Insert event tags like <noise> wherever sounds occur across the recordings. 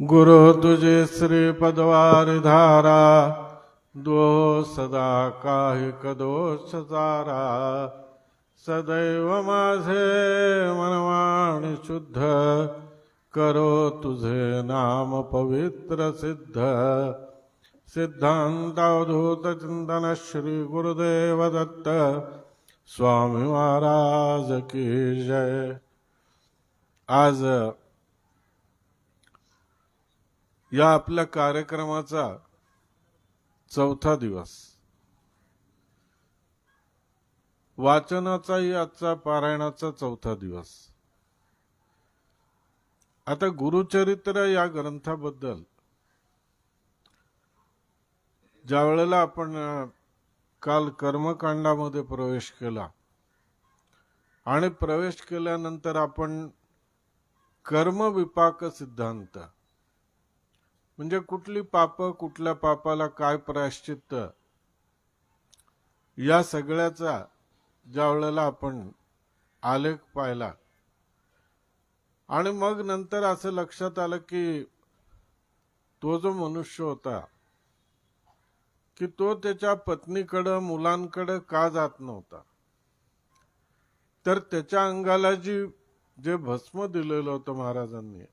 गुरु तुझे श्रीपदवारी धारा दो सदा काही कदोष सारा। सदैव माझे मनवाणी शुद्ध करो तुझे नाम पवित्र सिद्ध। सिद्धांतावधूत चिंतन श्री गुरुदेव दत्त स्वामी महाराज की जय। आज या आपल्या कार्यक्रमाचा चौथा दिवस. वाचनाचाही आजचा पारायणाचा चौथा दिवस. आता गुरुचरित्र या ग्रंथाबद्दल ज्या वेळेला आपण काल कर्मकांडामध्ये प्रवेश केला आणि प्रवेश केल्यानंतर आपण कर्मविपाक सिद्धांत म्हणजे कुठली पाप कुठल्या पापाला काय प्रायश्चित्त? या सगळ्याचा ज्या वेळेला आपण आलेख पाहिला आणि मग नंतर असं लक्षात आलं की तो जो मनुष्य होता की तो त्याच्या पत्नीकडं मुलांकडं का जात नव्हता? तर त्याच्या अंगाला जी जे भस्म दिलेलं होतं महाराजांनी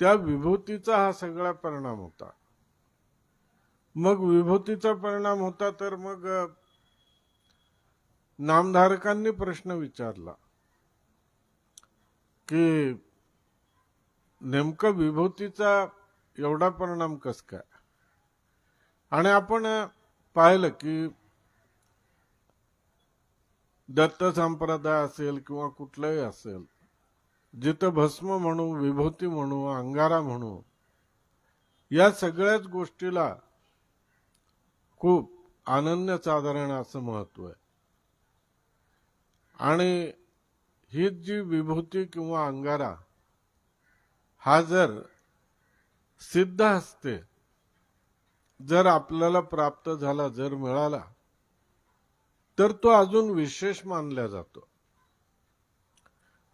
त्या विभूतीचा हा सगळा परिणाम होता. मग विभूतीचा परिणाम होता तर मग नामधारकांनी प्रश्न विचारला की नेमकं विभूतीचा एवढा परिणाम कस काय? आणि आपण पाहिलं की दत्त संप्रदाय असेल किंवा कुठलंही असेल जिथं भस्म म्हणू विभूती म्हणू अंगारा म्हणू या सगळ्याच गोष्टीला खूप अनन्य साधारण असं महत्त्व आहे. आणि ही जी विभूती किंवा अंगारा हा जर सिद्ध असते जर आपल्याला प्राप्त झाला जर मिळाला तर तो अजून विशेष मानला जातो.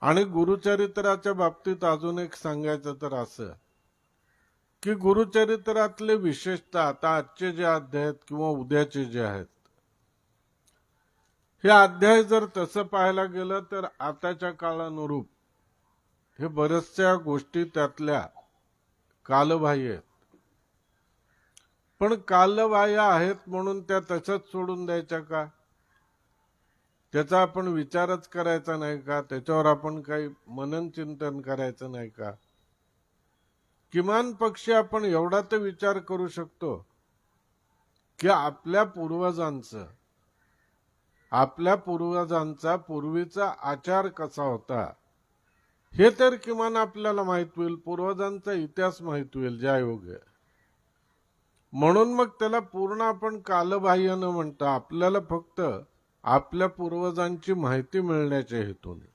आणि गुरुचरित्राच्या बाबतीत अजून एक सांगायचं तर असं की गुरुचरित्रातले विशेषतः आता आजचे जे अध्याय आहेत किंवा उद्याचे जे आहेत हे अध्याय जर तसं पाहायला गेलं तर आताच्या काळानुरूप हे बऱ्याचशा गोष्टी त्यातल्या कालबाह्य आहेत. पण कालबाह्य आहेत म्हणून त्या तशाच सोडून द्यायच्या का? त्याचा आपण विचारच करायचा नाही का? त्याच्यावर आपण काही मनन चिंतन करायचं नाही का? किमान पक्षी आपण एवढा तर विचार करू शकतो की आपल्या पूर्वजांचं आपल्या पूर्वजांचा पूर्वीचा आचार कसा होता? हे तर किमान आपल्याला माहीत होईल पूर्वजांचा इतिहास माहीत होईल ज्या योग्य. म्हणून मग त्याला पूर्ण आपण कालबाह्य न म्हणता. आपल्याला फक्त आपल्या पूर्वजांची माहिती मिळण्याच्या हेतूने.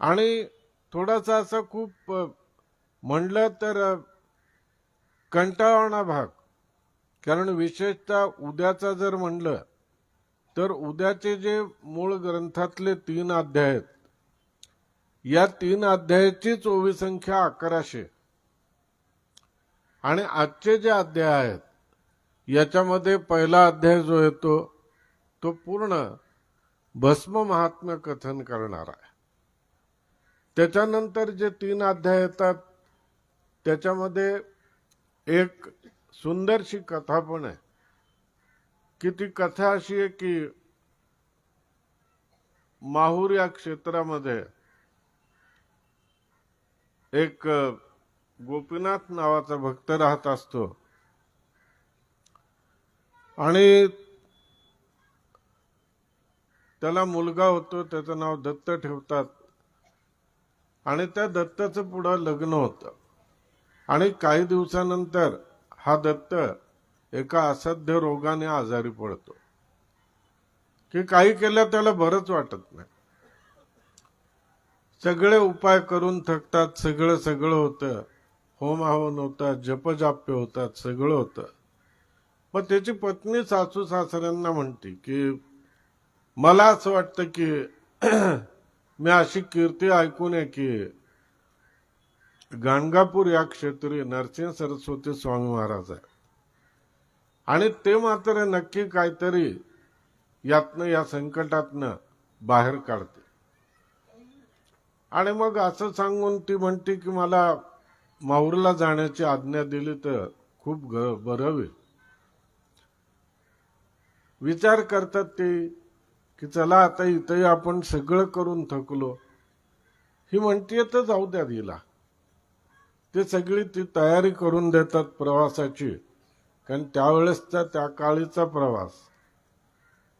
आणि थोडासा असा खूप म्हणलं तर कंटाळवाणा भाग. कारण विशेषतः उद्याचा जर म्हणलं तर उद्याचे जे मूळ ग्रंथातले तीन अध्याय आहेत या तीन अध्यायाचीच ओवी संख्या अकराशे. आणि आजचे जे अध्याय आहेत याच्यामध्ये पहिला अध्याय जो येतो तो पूर्ण भस्म महात्म्य कथन करणार आहे. त्याच्यानंतर जे तीन अध्याय येतात त्याच्यामध्ये एक सुंदरशी कथा पण आहे. की ती कथा अशी आहे की माहूर या क्षेत्रामध्ये एक गोपीनाथ नावाचा भक्त राहत असतो. आणि त्याला मुलगा होतो त्याचं नाव दत्त ठेवतात. आणि त्या दत्ताचं पुढं लग्न होतं. आणि काही दिवसानंतर हा दत्त एका असाध्य रोगाने आजारी पडतो. की काही केलं त्याला बरंच वाटत नाही. सगळे उपाय करून थकतात सगळं सगळं होतं. होम हवन होतात जपजाप्य होतात सगळं होतं. मग त्याची पत्नी सासू सासऱ्यांना म्हणते की मला असं वाटतं की <clears throat> मी अशी कीर्ती ऐकून आहे की गाणगापूर या क्षेत्री नरसिंह सरस्वती स्वामी महाराज आहे. आणि ते मात्र नक्की काहीतरी यातनं या संकटातनं बाहेर काढते. आणि मग असं सांगून ती म्हणते की मला माहूरला जाण्याची आज्ञा दिली तर खूप ग- बरं होईल. विचार करतात ते की चला आता इथंही आपण सगळं करून थकलो. ही म्हणते तर जाऊ द्या हिला ते सगळी ती तयारी करून देतात प्रवासाची. कारण त्यावेळेसचा त्या काळीचा प्रवास.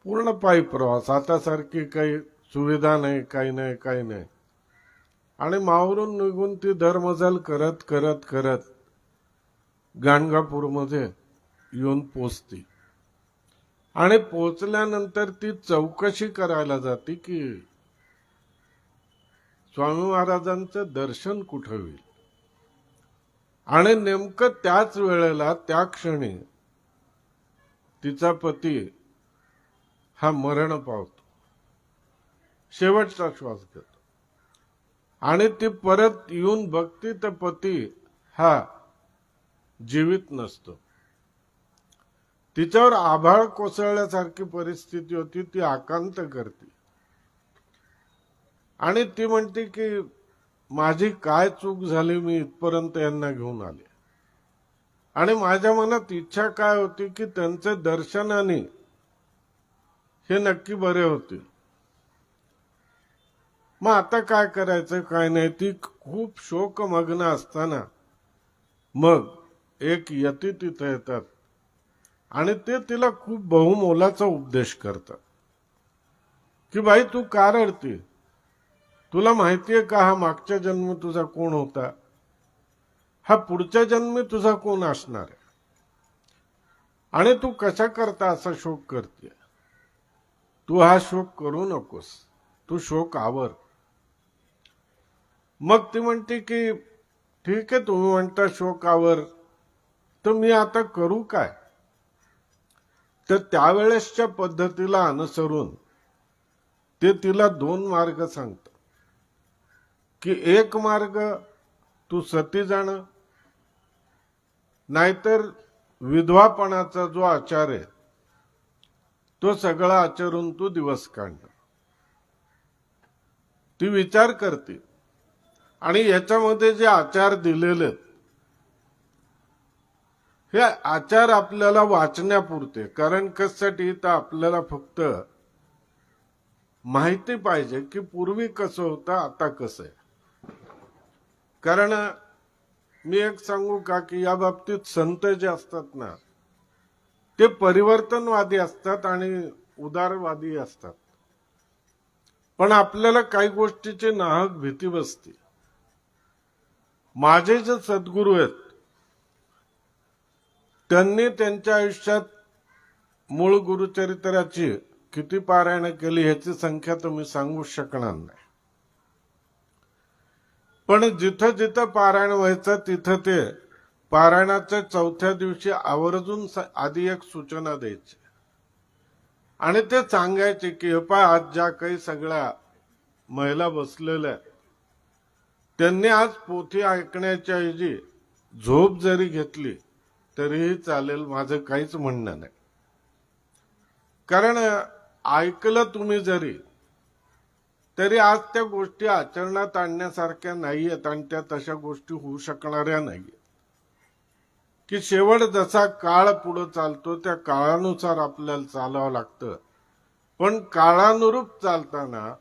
पूर्ण पायी प्रवास. आतासारखी काही सुविधा नाही काही नाही काही नाही. आणि मावरून निघून ती दरमजल करत करत करत गाणगापूरमध्ये येऊन पोचते. आणि पोचल्यानंतर ती चौकशी करायला जाते की स्वामी महाराजांचं दर्शन कुठं होईल? आणि नेमकं त्याच वेळेला त्या क्षणी तिचा पती हा मरण पावतो. शेवटचा श्वास घेतो. आणि ती परत येऊन बघती तर पती हा जीवित नसतो. तिच्यावर आभाळ कोसळल्यासारखी परिस्थिती होती ती आकांत करते. आणि ती म्हणते की माझी काय चूक झाली मी इथपर्यंत यांना घेऊन आले. आणि माझ्या मनात इच्छा काय होती की त्यांचे दर्शनाने हे नक्की बरे होतील. मग आता काय करायचं काय नाही? ती खूप शोकमग्न असताना मग एक यती तिथे येतात. आणि ते तिला खूप बहुमोलाचा उपदेश करतात. की बाई तू का रडते? तुला माहितीये का हा मागच्या जन्मी तुझा कोण होता? हा पुढच्या जन्मी तुझा कोण असणार आहे? आणि तू कशा करता असा शोक करते तू हा शोक करू नकोस. तू शोक आवर. मग ती म्हणते की ठीक आहे तुम्ही म्हणता शोक आवर. तर मी आता करू काय? तर त्यावेळेसच्या पद्धतीला अनुसरून ते तिला दोन मार्ग सांगतात की एक मार्ग तू सती जाणं नाहीतर विधवापणाचा जो आचार आहे तो सगळा आचरून तू दिवस काढणं. ती विचार करते. आणि याच्यामध्ये जे आचार दिलेले आहेत, हे आचार आपल्याला वाचण्यापुरते. कारण कशासाठी? तर आपल्याला फक्त माहिती पाहिजे की पूर्वी कसं होतं आता कसं आहे. कारण मी एक सांगू का की या बाबतीत संत जे असतात ना ते परिवर्तनवादी असतात आणि उदारवादी असतात. पण आपल्याला काही गोष्टीची नाहक भीती बसते. माझे जे सद्गुरू आहेत त्यांनी त्यांच्या आयुष्यात मूळ गुरुचरित्राची किती पारायण केली ह्याची संख्या तुम्ही सांगू शकणार नाही. पण जिथं जिथं पारायण व्हायचं तिथं ते पारायणाच्या चौथ्या दिवशी आवर्जून आधी एक सूचना द्यायची. आणि ते सांगायचे की हे पाय आज ज्या काही सगळ्या महिला बसलेल्या त्यांनी आज पोथी ऐकण्याच्या ऐवजी झोप जरी घेतली तरीही चालेल माझं काहीच म्हणणं नाही. कारण ऐकलं तुम्ही जरी तरी आज त्या गोष्टी आचरणात आणण्यासारख्या नाहीयेत आणि त्या तशा गोष्टी होऊ शकणाऱ्या नाहीयेत. की शेवट जसा काळ पुढे चालतो त्या काळानुसार आपल्याला चालावं लागतं. पण काळानुरूप चालताना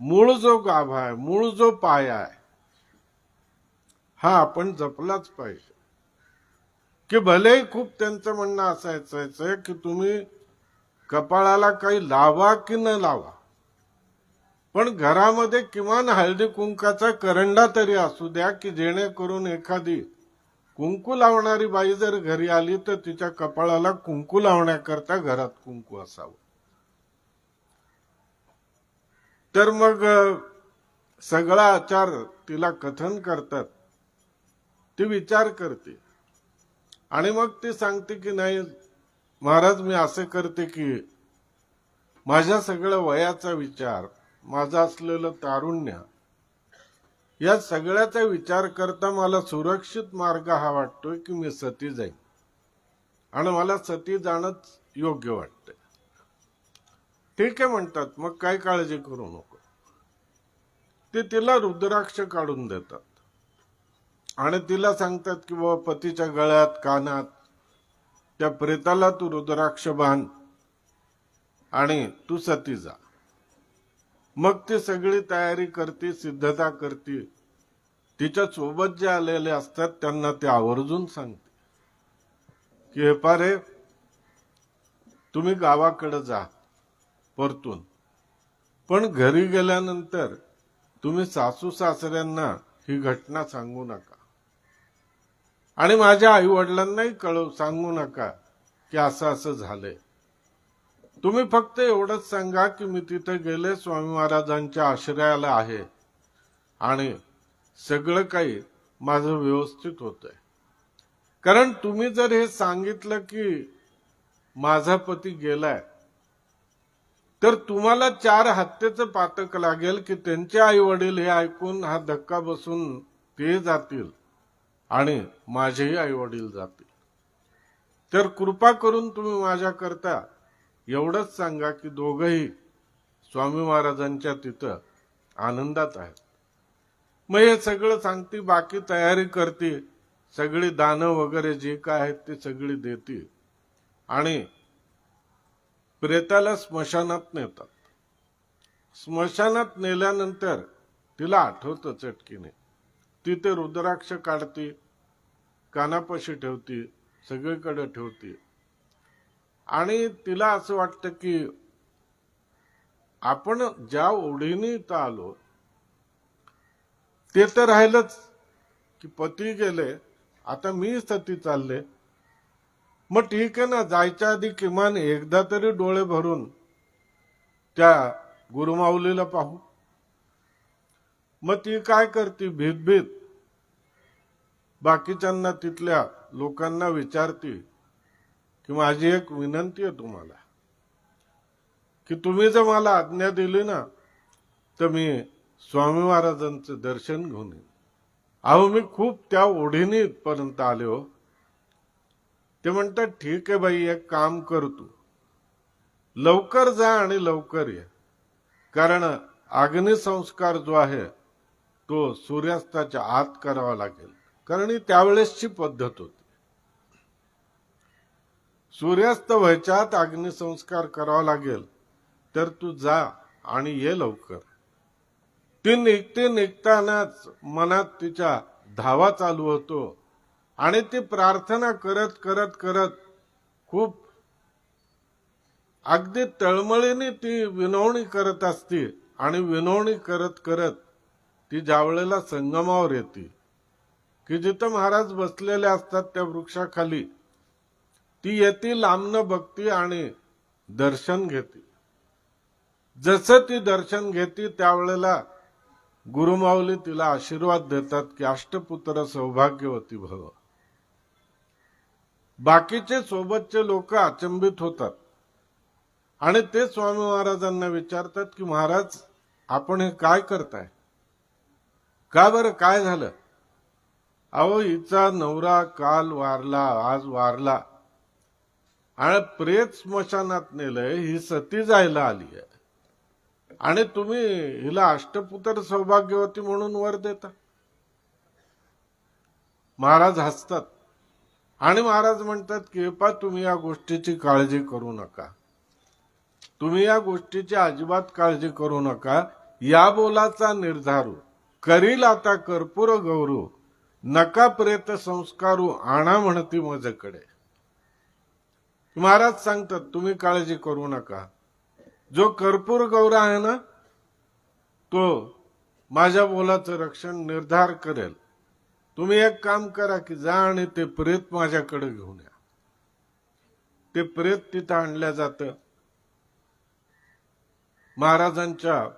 मूळ जो गाभा आहे मूळ जो पाया आहे हा आपण जपलाच पाहिजे. की भलेही खूप त्यांचं म्हणणं असायचं की तुम्ही कपाळाला काही लावा की न लावा. पण घरामध्ये किमान हळदी कुंकाचा करंडा तरी असू द्या की जेणेकरून एखादी कुंकू लावणारी बाई जर घरी आली तर तिच्या कपाळाला कुंकू लावण्याकरता घरात कुंकू असावं. तर मग सगळा आचार तिला कथन करतात. ती विचार करते. आणि मग ती सांगते की नाही महाराज मी असे करते की माझ्या सगळ्या वयाचा विचार माझं असलेलं तारुण्य या सगळ्याचा विचार करता मला सुरक्षित मार्ग हा वाटतोय की मी सती जाईन. आणि मला सती जाणंच योग्य वाटतंय. ठीक आहे म्हणतात मग काय काळजी करू नको. ते तिला रुद्राक्ष काढून देतात. आणि तिला सांगतात की बाबा पतीच्या गळ्यात कानात त्या प्रेताला तू रुद्राक्ष बांध आणि तू सती जा. मग ती सगळी तयारी करते सिद्धता करते. तिच्या सोबत जे आलेले असतात त्यांना ते आवर्जून सांगते. की हे पारे तुम्ही गावाकडे जा परतून. पण घरी गेल्यानंतर तुम्ही सासू सासऱ्यांना ही घटना सांगू नका. आणि माझ्या आई वडिलांनाही कळव सांगू नका की असं असं झालंय. तुम्ही फक्त एवढंच सांगा की मी तिथे गेले स्वामी महाराजांच्या आश्रयाला आहे आणि सगळं काही माझं व्यवस्थित होतंय. आहे कारण तुम्ही जर हे सांगितलं की माझा पती गेलाय तर तुम्हाला चार हत्येचं पातक लागेल की त्यांचे आई वडील हे ऐकून हा धक्का बसून ते जातील. आणि माझेही आई वडील जातील. तर कृपा करून तुम्ही माझ्याकरता एवढंच सांगा की दोघही स्वामी महाराजांच्या तिथं आनंदात आहेत. मग हे सगळं सांगते बाकी तयारी करते सगळी दानं वगैरे जे काय आहेत ते सगळी देते. आणि प्रेताला स्मशानात नेतात. स्मशानात नेल्यानंतर तिला आठवतं चटकीने ती ते रुद्राक्ष काढते कानापाशी ठेवते सगळीकडे ठेवते. आणि तिला असं वाटतं की आपण ज्या ओढीने इथं आलो ते तर राहिलंच की पती गेले आता मी सती चालले. मग ठीक आहे ना जायच्या आधी किमान एकदा तरी डोळे भरून त्या गुरुमाऊलीला पाहू. मग ती काय करते? भीत भीत बाकीच्यांना तिथल्या लोकांना विचारते की माझी एक विनंती आहे तुम्हाला. की तुम्ही जर मला आज्ञा दिली ना तर मी स्वामी महाराजांचं दर्शन घेऊन येईन. अहो मी खूप त्या ओढीने इथपर्यंत आले हो. ते म्हणतात ठीक आहे बाई एक काम कर तू. लवकर जा आणि लवकर ये. कारण अग्निसंस्कार जो आहे तो सूर्यास्ताच्या आत करावा लागेल. कारण ही त्यावेळेसची पद्धत होती. सूर्यास्त व्हायच्यात अग्निसंस्कार करावा लागेल तर तू जा आणि ये लवकर. ती निघते निघतानाच मनात तिच्या धावा चालू होतो आणि ती प्रार्थना करत करत करत खूप अगदी तळमळीने ती विनवणी करत असते आणि विनवणी करत करत ती ज्यावेळेला संगमावर येते. की जिथं महाराज बसलेले असतात त्या वृक्षाखाली ती येते लांबनं बघती आणि दर्शन घेते जसं ती दर्शन घेते त्यावेळेला गुरुमाऊली तिला आशीर्वाद देतात की अष्टपुत्र सौभाग्यवती भव. बाकीचे सोबतचे लोक अचंबित होतात. आणि ते स्वामी महाराजांना विचारतात की महाराज आपण हे काय करताय? का बरं काय झालं? अहो हिचा नवरा काल वारला आज वारला. आणि प्रेत स्मशानात नेलंय ही सती जायला आली आहे. आणि तुम्ही हिला अष्टपुत्र सौभाग्यवती म्हणून वर देता. महाराज हसतात. आणि महाराज म्हणतात की पा तुम्ही या गोष्टीची काळजी करू नका. तुम्ही या गोष्टीची अजिबात काळजी करू नका. या बोलाचा निर्धारू. करील आता कर्पूर गौरव. नका प्रेत संस्कारू आणा म्हणती माझ्याकडे. महाराज सांगतात तुम्ही काळजी करू नका. जो कर्पूर गौरा आहे ना तो माझ्या बोलाचं रक्षण निर्धार करेल. तुम्ही एक काम करा की जा आणि ते प्रेत माझ्याकडे घेऊन या. ते प्रेत तिथं आणल्या जातं. महाराजांच्या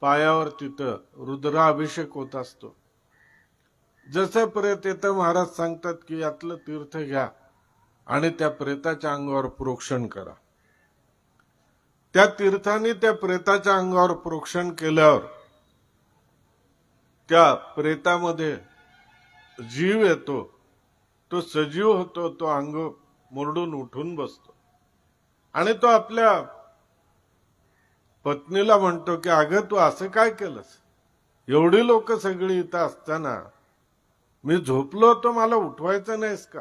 पायावर तिथं रुद्राभिषेक होत असतो. जसं प्रेत येतं महाराज सांगतात की यातलं तीर्थ घ्या आणि त्या प्रेताच्या अंगावर प्रोक्षण करा. त्या तीर्थाने त्या प्रेताच्या अंगावर प्रोक्षण केल्यावर त्या प्रेतामध्ये जीव येतो तो सजीव होतो तो अंग मुरडून उठून बसतो. आणि तो आपल्या पत्नीला म्हणतो की अगं तू असं काय केलंस? एवढी लोक सगळी इथं असताना मी झोपलो होतो मला उठवायचं नाहीस का?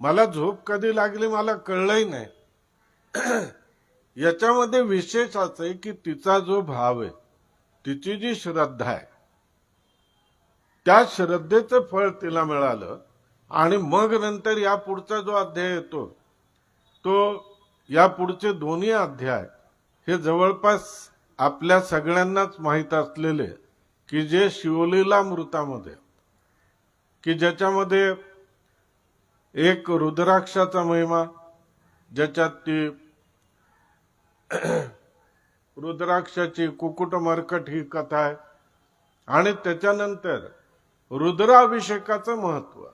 मला झोप कधी लागली मला कळलंही नाही. याच्यामध्ये विशेष असं आहे की तिचा जो भाव आहे तिची जी श्रद्धा आहे त्या श्रद्धेचं फळ तिला मिळालं आणि मग नंतर या पुढचा जो अध्याय येतो तो या पुढचे दोन्ही अध्याय हे जवळपास आपल्या सगळ्यांनाच माहीत असलेले की जे शिवलीला मृतामध्ये की ज्याच्यामध्ये एक रुद्राक्षाचा महिमा ज्याच्यात ती रुद्राक्षाची कुकुट मरकट ही कथा आहे. आणि त्याच्यानंतर रुद्राभिषेकाचं महत्त्व.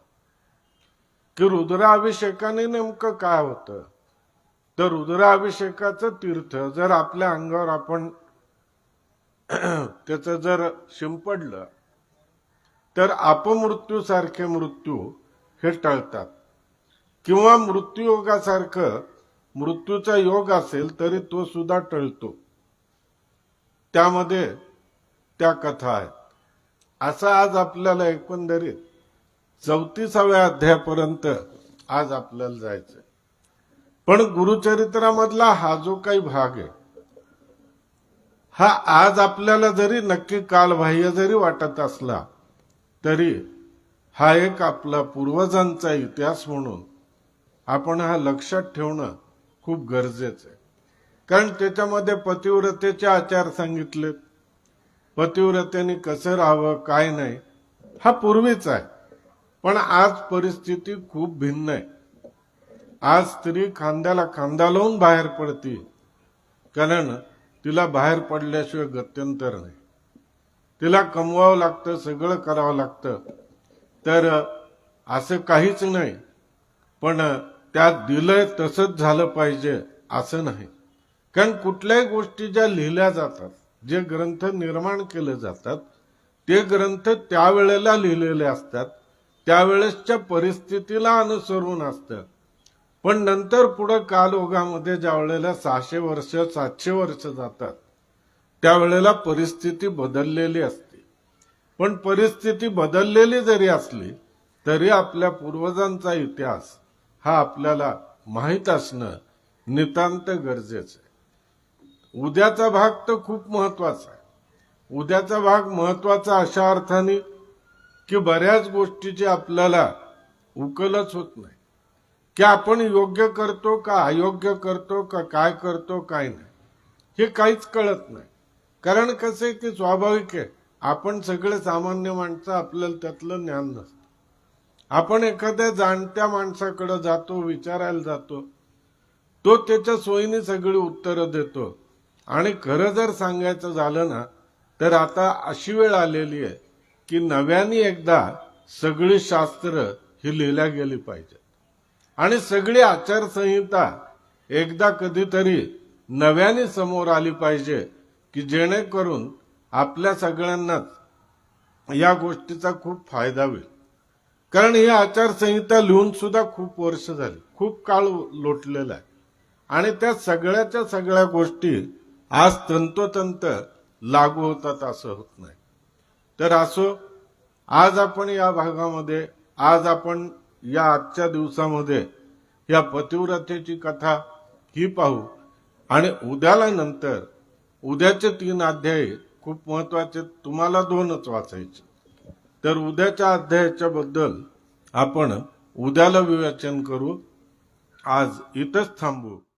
की रुद्राभिषेकाने नेमकं काय होतं? तर रुद्राभिषेकाचं तीर्थ जर आपल्या अंगावर आपण <clears throat> त्याचं जर शिंपडलं तर अपमृत्यूसारखे मृत्यू हे टळतात. किंवा मृत्यूयोगासारखं मृत्यूचा योग असेल तरी तो सुद्धा टळतो. त्यामध्ये त्या कथा आहेत. असं आज आपल्याला एकंदरीत चौतीसाव्या अध्यायापर्यंत आज आपल्याला जायचं पण गुरुचरित्रामधला हा जो काही भाग आहे हा आज आपल्याला जरी नक्की कालबाह्य जरी वाटत असला तरी हा एक आपला पूर्वजांचा इतिहास म्हणून आपण हा लक्षात ठेवणं खूप गरजेचं आहे. कारण त्याच्यामध्ये पतिव्रतेचे आचार सांगितलेत. पतिव्रतेने कसं राहावं काय नाही हा पूर्वीच आहे. पण आज परिस्थिती खूप भिन्न आहे. आज स्त्री खांद्याला खांदा लावून बाहेर पडते. कारण तिला बाहेर पडल्याशिवाय गत्यंतर नाही. तिला कमवावं लागतं सगळं करावं लागतं. तर असं काहीच नाही. पण त्यात दिलंय तसंच झालं पाहिजे असं नाही. कारण कुठल्याही गोष्टी ज्या लिहिल्या जातात जे ग्रंथ निर्माण केले जातात ते ग्रंथ त्यावेळेला लिहिलेले असतात. त्यावेळेसच्या परिस्थितीला अनुसरून असतात. पण नंतर पुढं कालयोगामध्ये ज्या वेळेला सहाशे वर्ष सातशे वर्ष जातात त्यावेळेला परिस्थिती बदललेली असते. पण परिस्थिती बदललेली जरी असली तरी आपल्या पूर्वजांचा इतिहास हा आपल्याला माहीत असणं नितांत गरजेचं आहे. उद्याचा भाग तर खूप महत्त्वाचा आहे. उद्याचा भाग महत्त्वाचा अशा अर्थाने की बऱ्याच गोष्टीची आपल्याला उकलच होत नाही. की आपण योग्य करतो का अयोग्य करतो का काय करतो काय नाही. हे काहीच कळत नाही. कारण कसं आहे की स्वाभाविक आहे आपण सगळे सामान्य माणसं आपल्याला त्यातलं ज्ञान नसतं. आपण एखाद्या जाणत्या माणसाकडे जातो विचारायला जातो तो त्याच्या सोयीने सगळी उत्तरं देतो. आणि खरं जर सांगायचं झालं ना तर आता अशी वेळ आलेली आहे की नव्याने एकदा सगळी शास्त्र ही लिहिल्या गेली पाहिजे आणि सगळी आचारसंहिता एकदा कधीतरी नव्याने समोर आली पाहिजे की जेणेकरून आपल्या सगळ्यांनाच या गोष्टीचा खूप फायदा होईल. कारण ही आचारसंहिता लिहून सुद्धा खूप वर्ष झाली खूप काळ लोटलेला आहे. आणि त्या सगळ्याच्या सगळ्या गोष्टी आज तंतोतंत लागू होतात असं होत नाही. तर असो आज आपण या भागामध्ये आज आपण या आजच्या दिवसामध्ये या पतिव्रतेची कथा ही पाहू. आणि उद्याला नंतर उद्याचे तीन अध्याय खूप महत्त्वाचे तुम्हाला दोनच वाचायचे. तर उद्याच्या अध्यायाच्या बद्दल आपण उद्याला विवेचन करू. आज इथंच थांबू.